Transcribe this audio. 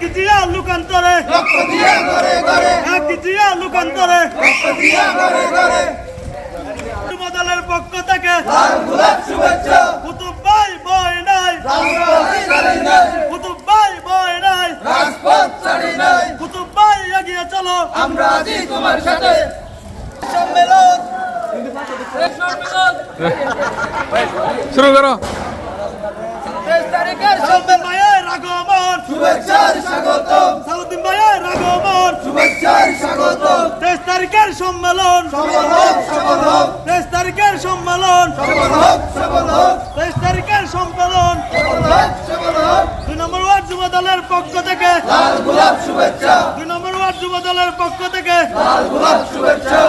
এক জিয়া লোকান্তরে। রক্ত দিয়ে করে করে এক জিয়া লোকান্তরে। রক্ত দিয়ে করে করে যুবদলের পক্ষ থেকে। লাল গোলাপ শুভেচ্ছা। কুতুব ভাই বই নাই। রাজপথ ছাড়ি নাই। কুতুব ভাই বই নাই। রাজপথ ছাড়ি নাই। কুতুব ভাই এগিয়ে চলো। আমরা আছি তোমার সাথে। সম্মেলন শুরু করো। তারিখের সম্মেলন। তেইশ তারিখের সম্মেলন। তেইশ তারিখের সম্মেলন। দুই নম্বর ওয়ার্ড যুব দলের পক্ষ থেকে। দুই নম্বর ওয়ার্ড যুব দলের পক্ষ থেকে। শুভেচ্ছা।